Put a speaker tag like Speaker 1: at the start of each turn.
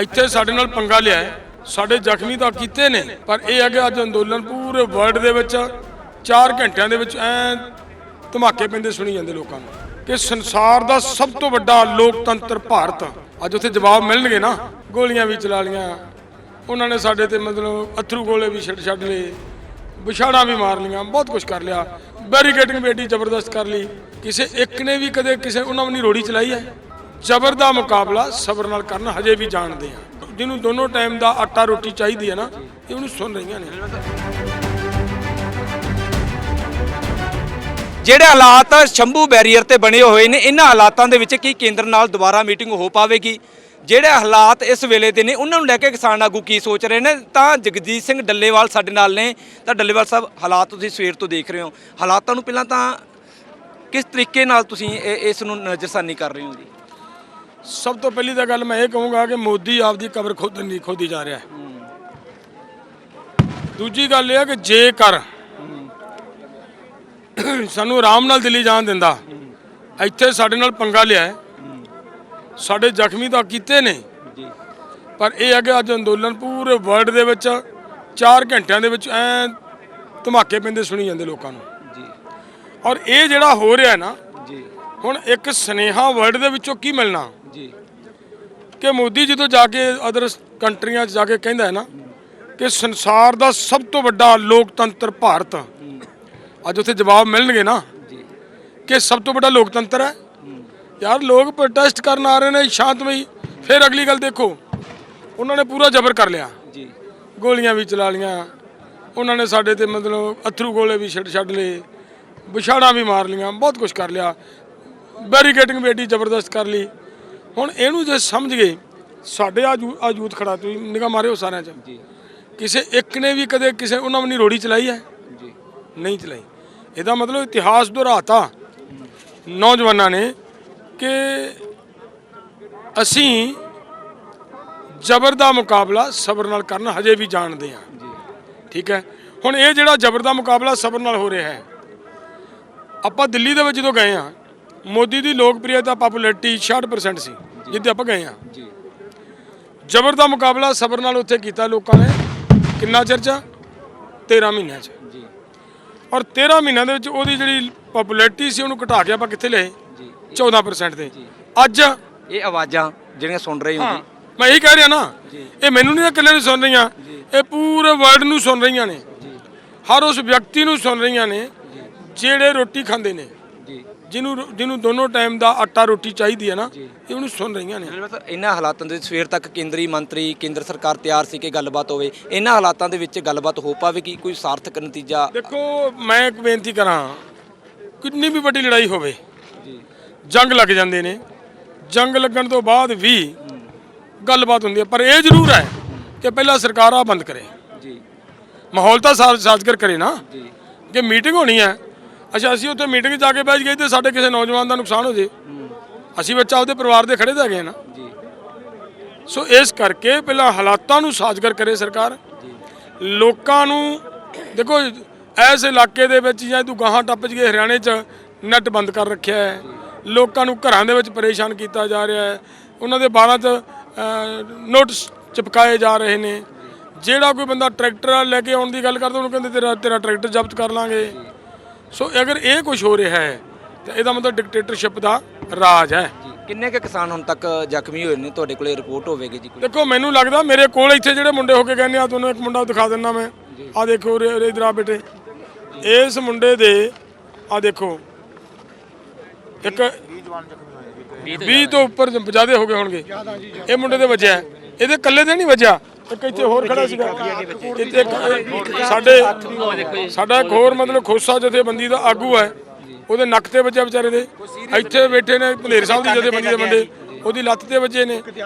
Speaker 1: ਇੱਥੇ ਸਾਡੇ ਨਾਲ ਪੰਗਾ ਲਿਆ ਹੈ। ਸਾਡੇ ਜ਼ਖਮੀ ਤਾਂ ਕੀਤੇ ਨੇ, ਪਰ ਇਹ ਹੈ ਕਿ ਅੱਜ ਅੰਦੋਲਨ ਪੂਰੇ ਵਰਲਡ ਦੇ ਵਿੱਚ 4 ਘੰਟਿਆਂ ਦੇ ਵਿੱਚ ਐ ਧਮਾਕੇ ਪੈਂਦੇ ਸੁਣੀ ਜਾਂਦੇ ਲੋਕਾਂ ਨੂੰ ਕਿ ਸੰਸਾਰ ਦਾ ਸਭ ਤੋਂ ਵੱਡਾ ਲੋਕਤੰਤਰ ਭਾਰਤ। ਅੱਜ ਉੱਥੇ ਜਵਾਬ ਮਿਲਣਗੇ ਨਾ, ਗੋਲੀਆਂ ਵੀ ਚਲਾ ਲੀਆਂ। ਉਹਨਾਂ ਨੇ ਸਾਡੇ ਤੇ ਮਤਲਬ ਅਥਰੂ ਗੋਲੇ ਵੀ ਛੱਡ ਛੱਡ ਲਏ, ਵਿਛਾੜਾਂ ਵੀ ਮਾਰ ਲੀਆਂ ਬਹੁਤ ਕੁਝ ਕਰ ਲਿਆ। ਬੈਰੀਕੇਡਿੰਗ ਵੀ ਏਡੀ ਜ਼ਬਰਦਸਤ ਕਰ ਲਈ। ਕਿਸੇ ਇੱਕ ਨੇ ਵੀ ਕਦੇ ਕਿਸੇ, ਉਹਨਾਂ ਨੂੰ ਨਹੀਂ ਰੋੜੀ ਚਲਾਈ ਹੈ। ਜ਼ਬਰ ਦਾ ਮੁਕਾਬਲਾ ਸਬਰ ਨਾਲ ਕਰਨ ਹਜੇ ਵੀ ਜਾਣਦੇ ਆ। ਜਿਹਨੂੰ ਦੋਨੋਂ ਟਾਈਮ ਦਾ ਆਟਾ ਰੋਟੀ ਚਾਹੀਦੀ ਹੈ ਨਾ, ਇਹ ਉਹਨੂੰ ਸੁਣ ਰਹੀਆਂ ਨੇ।
Speaker 2: ਜਿਹੜੇ ਹਾਲਾਤ ਸ਼ੰਭੂ ਬੈਰੀਅਰ ਤੇ ਬਣੇ ਹੋਏ ਨੇ, ਇਹਨਾਂ ਹਾਲਾਤਾਂ ਦੇ ਵਿੱਚ ਕੀ ਕੇਂਦਰ ਨਾਲ ਦੁਬਾਰਾ ਮੀਟਿੰਗ ਹੋ ਪਾਵੇਗੀ? ਜਿਹੜੇ ਹਾਲਾਤ ਇਸ ਵੇਲੇ ਦੇ ਨੇ, ਉਹਨਾਂ ਨੂੰ ਲੈ ਕੇ ਕਿਸਾਨ ਆਗੂ ਕੀ ਸੋਚ ਰਹੇ ਨੇ? ਤਾਂ ਜਗਜੀਤ ਸਿੰਘ ਡੱਲੇਵਾਲ ਸਾਡੇ ਨਾਲ ਨੇ। ਤਾਂ ਡੱਲੇਵਾਲ ਸਾਹਿਬ, ਹਾਲਾਤ ਤੁਸੀਂ ਸਵੇਰ ਤੋਂ ਦੇਖ ਰਹੇ ਹੋ। ਹਾਲਾਤਾਂ ਨੂੰ ਪਹਿਲਾਂ ਤਾਂ ਕਿਸ ਤਰੀਕੇ ਨਾਲ ਤੁਸੀਂ ਇਸ ਨੂੰ ਨਜ਼ਰਸਾਨੀ ਕਰ ਰਹੇ ਹੋ ਜੀ?
Speaker 1: ਸਭ ਤੋਂ ਪਹਿਲੀ ਤਾਂ ਗੱਲ ਮੈਂ ਇਹ ਕਹੂੰਗਾ ਕਿ ਮੋਦੀ ਆਪਦੀ ਕਬਰ ਖੁਦ ਨਹੀਂ ਖੋਦੀ ਜਾ ਰਿਹਾ। ਦੂਜੀ ਗੱਲ ਇਹ ਹੈ ਕਿ ਜੇਕਰ ਸਾਨੂੰ ਆਰਾਮ ਨਾਲ ਦਿੱਲੀ ਜਾਣ ਦਿੰਦਾ ਇੱਥੇ ਸਾਡੇ ਨਾਲ ਪੰਗਾ ਲਿਆ ਹੈ। ਸਾਡੇ ਜ਼ਖਮੀ ਤਾਂ ਕੀਤੇ ਨੇ। ਪਰ ਇਹ ਹੈ ਕਿ ਅੱਜ ਅੰਦੋਲਨ ਪੂਰੇ ਵਰਲਡ ਦੇ ਵਿੱਚ 4 ਘੰਟਿਆਂ ਦੇ ਵਿੱਚ ਐ ਧਮਾਕੇ ਪੈਂਦੇ ਸੁਣੀ ਜਾਂਦੇ ਲੋਕਾਂ ਨੂੰ।
Speaker 2: ਜੀ।
Speaker 1: ਔਰ ਇਹ ਜਿਹੜਾ ਹੋ ਰਿਹਾ ਨਾ
Speaker 2: ਜੀ।
Speaker 1: ਹੁਣ ਇੱਕ ਸਨੇਹਾ ਵਰਲਡ ਦੇ ਵਿੱਚੋਂ ਕੀ ਮਿਲਣਾ?
Speaker 2: ਜੀ।
Speaker 1: ਕਿ ਮੋਦੀ ਜਦੋਂ ਜਾ ਕੇ ਅਦਰ ਕੰਟਰੀਆਂ 'ਚ ਜਾ ਕੇ ਕਹਿੰਦਾ ਹੈ ਨਾ ਕਿ ਸੰਸਾਰ ਦਾ ਸਭ ਤੋਂ ਵੱਡਾ ਲੋਕਤੰਤਰ ਭਾਰਤ। ਅੱਜ ਉੱਥੇ ਜਵਾਬ ਮਿਲਣਗੇ ਨਾ। ਕਿ ਸਭ ਤੋਂ ਵੱਡਾ ਲੋਕਤੰਤਰ ਹੈ। ਯਾਰ ਲੋਕ ਪ੍ਰੋਟੈਸਟ ਕਰਨ ਆ ਰਹੇ ਨੇ ਸ਼ਾਂਤਮਈ। ਫਿਰ ਅਗਲੀ ਗੱਲ ਦੇਖੋ। ਉਹਨਾਂ ਨੇ ਪੂਰਾ ਜ਼ਬਰ ਕਰ ਲਿਆ।
Speaker 2: ਜੀ।
Speaker 1: ਗੋਲੀਆਂ ਵੀ ਚਲਾ ਲੀਆਂ। ਉਹਨਾਂ ਨੇ ਸਾਡੇ ਤੇ ਮਤਲਬ ਅਥਰੂ ਗੋਲੇ ਵੀ ਛੱਡ ਛੱਡ ਲਏ। ਵਿਛਾੜਾਂ ਵੀ ਮਾਰ ਲੀਆਂ। ਬਹੁਤ ਕੁਝ ਕਰ ਲਿਆ। ਬੈਰੀਕੇਡਿੰਗ ਵੀ ਏਡੀ ਜ਼ਬਰਦਸਤ ਕਰ ਲਈ। ਹੁਣ ਇਹਨੂੰ ਜੇ ਸਮਝ ਗਏ ਸਾਡੇ ਆ ਆ ਯੂਥ ਖੜਾ ਤੁਸੀਂ ਨਿਗਾਹ ਮਾਰਿਓ ਸਾਰਿਆਂ 'ਚ।
Speaker 2: ਜੀ।
Speaker 1: ਕਿਸੇ ਇੱਕ ਨੇ ਵੀ ਕਦੇ ਕਿਸੇ ਉਹਨਾਂ ਨੇ ਰੋੜੀ ਚਲਾਈ ਹੈ?
Speaker 2: ਜੀ।
Speaker 1: ਨਹੀਂ ਚਲਾਈ। ਇਹਦਾ ਮਤਲਬ ਇਤਿਹਾਸ ਦੁਹਰਾਤਾ ਨੌਜਵਾਨਾਂ ਨੇ ਕਿ ਅਸੀਂ ਜ਼ਬਰ ਦਾ ਮੁਕਾਬਲਾ ਸਬਰ ਨਾਲ ਕਰਨਾ ਹਜੇ ਵੀ ਜਾਣਦੇ
Speaker 2: ਜੀ।
Speaker 1: ਠੀਕ ਹੈ? ਹੁਣ ਇਹ ਜਿਹੜਾ ਜ਼ਬਰ ਦਾ ਮੁਕਾਬਲਾ ਸਬਰ ਨਾਲ ਹੋ ਰਿਹਾ ਹੈ ਆਪਾਂ ਦਿੱਲੀ ਦੇ ਵਿੱਚ ਜਦੋਂ ਗਏ ਆ ਮੋਦੀ ਦੀ ਲੋਕਪ੍ਰਿਯਤਾ ਪਪੂਲੈਰਿਟੀ 66% ਸੀ ਜਿੱਦੇ ਆਪਾਂ ਗਏ ਆ
Speaker 2: ਜੀ
Speaker 1: ਜ਼ਬਰ ਦਾ ਮੁਕਾਬਲਾ ਸਬਰ ਨਾਲ ਉੱਥੇ ਕੀਤਾ ਲੋਕਾਂ ਨੇ ਕਿੰਨਾ ਚਿਰ ਚ? 13 ਮਹੀਨਿਆਂ ਚ।
Speaker 2: ਜੀ।
Speaker 1: ਔਰ 13 ਮਹੀਨਿਆਂ ਦੇ ਵਿੱਚ ਉਹਦੀ ਜਿਹੜੀ ਪਪੂਲੈਰਿਟੀ ਸੀ ਉਹਨੂੰ ਘਟਾ ਕੇ ਆਪਾਂ ਕਿੱਥੇ ਲਏ?
Speaker 2: ਜੀ।
Speaker 1: 14% ਤੇ। ਅੱਜ
Speaker 2: ਇਹ ਆਵਾਜ਼ਾਂ ਜਿਹੜੀਆਂ ਸੁਣ ਰਹੇ ਹੋ ਜੀ
Speaker 1: ਮੈਂ ਇਹੀ ਕਹਿ ਰਿਹਾ ਨਾ। ਇਹ ਮੈਨੂੰ ਨਹੀਂ ਇਕੱਲੇ ਨੂੰ ਸੁਣ ਰਹੀਆਂ ਇਹ ਪੂਰੇ ਵਰਲਡ ਨੂੰ ਸੁਣ ਰਹੀਆਂ ਨੇ। ਹਰ ਉਸ ਵਿਅਕਤੀ ਨੂੰ ਸੁਣ ਰਹੀਆਂ ਨੇ ਜਿਹੜੇ ਰੋਟੀ ਖਾਂਦੇ ਨੇ। ਜਿਹਨੂੰ ਜਿਹਨੂੰ ਦੋਨੋਂ ਟਾਈਮ ਦਾ ਆਟਾ ਰੋਟੀ ਚਾਹੀਦੀ ਹੈ ਨਾ ਇਹ ਉਹਨੂੰ ਸੁਣ ਰਹੀਆਂ ਨੇ।
Speaker 2: ਇਹਨਾਂ ਹਾਲਾਤਾਂ ਦੇ ਵਿੱਚ ਸਵੇਰ ਤੱਕ ਕੇਂਦਰੀ ਮੰਤਰੀ ਕੇਂਦਰ ਸਰਕਾਰ ਤਿਆਰ ਸੀ ਕਿ ਗੱਲਬਾਤ ਹੋਵੇ। ਇਹਨਾਂ ਹਾਲਾਤਾਂ ਦੇ ਵਿੱਚ ਗੱਲਬਾਤ ਹੋ ਪਾਵੇਗੀ ਕੋਈ ਸਾਰਥਕ ਨਤੀਜਾ
Speaker 1: ਦੇਖੋ ਮੈਂ ਇੱਕ ਬੇਨਤੀ ਕਰਾਂ ਕਿੰਨੀ ਵੀ ਵੱਡੀ ਲੜਾਈ ਹੋਵੇ ਜੰਗ ਲੱਗ ਜਾਂਦੇ ਨੇ। ਜੰਗ ਲੱਗਣ ਤੋਂ ਬਾਅਦ ਵੀ ਗੱਲਬਾਤ ਹੁੰਦੀ ਹੈ ਪਰ ਇਹ ਜ਼ਰੂਰ ਹੈ ਕਿ ਪਹਿਲਾਂ ਸਰਕਾਰ ਆ ਬੰਦ ਕਰੇ।
Speaker 2: ਜੀ।
Speaker 1: ਮਾਹੌਲ ਤਾਂ ਸਾਜ਼ ਸਾਜ਼ਗਰ ਕਰੇ ਨਾ।
Speaker 2: ਜੀ।
Speaker 1: ਕਿ ਮੀਟਿੰਗ ਹੋਣੀ ਹੈ ਅੱਛਾ ਅਸੀਂ ਉੱਥੇ ਮੀਟਿੰਗ 'ਚ ਜਾ ਕੇ ਬੈਠ ਗਏ ਤੇ ਸਾਡੇ ਕਿਸੇ ਨੌਜਵਾਨ ਦਾ ਨੁਕਸਾਨ ਹੋ ਜੇ। ਅਸੀਂ ਬੱਚਾ ਆਪਦੇ ਪਰਿਵਾਰ ਦੇ ਖੜੇ ਤਾਂ ਹੈਗੇ ਨਾ।
Speaker 2: ਜੀ।
Speaker 1: ਸੋ ਇਸ ਕਰਕੇ ਪਹਿਲਾਂ ਹਾਲਾਤਾਂ ਨੂੰ ਸਾਜ਼ਗਰ ਕਰੇ ਸਰਕਾਰ। ਲੋਕਾਂ ਨੂੰ ਦੇਖੋ ਐਸ ਇਲਾਕੇ ਦੇ ਵਿੱਚ ਜਾਂ ਤੂੰ ਗਾਹਾਂ ਟੱਪ ਜਗੇ ਹਰਿਆਣੇ 'ਚ ਨੈਟ ਬੰਦ ਕਰ ਰੱਖਿਆ ਹੈ। ਲੋਕਾਂ ਨੂੰ ਘਰਾਂ ਦੇ ਵਿੱਚ ਪਰੇਸ਼ਾਨ ਕੀਤਾ ਜਾ ਰਿਹਾ ਹੈ। ਉਹਨਾਂ ਦੇ 12 'ਚ ਨੋਟਿਸ ਚਿਪਕਾਏ ਜਾ ਰਹੇ ਨੇ। ਜਿਹੜਾ ਕੋਈ ਬੰਦਾ ਟਰੈਕਟਰ ਲੈ ਕੇ ਆਉਣ ਦੀ ਗੱਲ ਕਰਦਾ ਉਹਨੂੰ ਕਹਿੰਦੇ ਤੇਰਾ ਤੇਰਾ ਟਰੈਕਟਰ ਜ਼ਬਤ ਕਰ ਲਾਂਗੇ। ਸੋ ਅਗਰ ਇਹ ਕੁਝ ਹੋ ਰਿਹਾ ਹੈ ਤਾਂ ਇਹਦਾ ਮਤਲਬ ਡਿਕਟੇਟਰਸ਼ਿਪ ਦਾ ਰਾਜ ਹੈ।
Speaker 2: ਜੀ ਕਿੰਨੇ ਕੁ ਕਿਸਾਨ ਹੁਣ ਤੱਕ ਜ਼ਖਮੀ ਹੋਏ ਨੇ? ਤੁਹਾਡੇ ਕੋਲੇ ਰਿਪੋਰਟ ਹੋਵੇਗੀ ਜੀ ਕੋਈ?
Speaker 1: ਦੇਖੋ ਮੈਨੂੰ ਲੱਗਦਾ ਮੇਰੇ ਕੋਲ ਇੱਥੇ ਜਿਹੜੇ ਮੁੰਡੇ ਹੋ ਕੇ ਕਹਿੰਦੇ ਆ ਤੁਹਾਨੂੰ ਇੱਕ ਮੁੰਡਾ ਦਿਖਾ ਦਿੰਦਾ ਮੈਂ। ਆ ਦੇਖੋ ਇਧਰ ਆ ਬੇਟੇ। ਇਸ ਮੁੰਡੇ ਦੇ ਆ ਦੇਖੋ। ਇੱਕ 20 ਤੋਂ ਉੱਪਰ ਜ਼ਿਆਦੇ ਹੋ ਗਏ ਹੋਣਗੇ। ਇਹ ਮੁੰਡੇ ਦੇ ਵੱਜਿਆ। ਇਹਦੇ ਇਕੱਲੇ ਦੇ ਨਹੀਂ ਵੱਜਿਆ ਇੱਕ ਇੱਥੇ ਹੋਰ ਖੜਾ ਸੀਗਾ। ਇੱਥੇ ਇੱਕ ਸਾਡੇ ਸਾਡਾ ਇੱਕ ਹੋਰ ਮਤਲਬ ਖੋਸਾ ਜਥੇਬੰਦੀ ਦਾ ਆਗੂ ਹੈ। ਉਹਦੇ ਨੱਕ ਤੇ ਵੱਜਿਆ ਵਿਚਾਰੇ ਦੇ। ਇੱਥੇ ਬੈਠੇ ਨੇ ਭਲੇਰ ਸਾਹਿਬ ਦੀ ਜਥੇਬੰਦੀ ਦੇ ਬੰਦੇ। ਉਹਦੀ ਲੱਤ ਤੇ ਵੱਜੇ ਨੇ।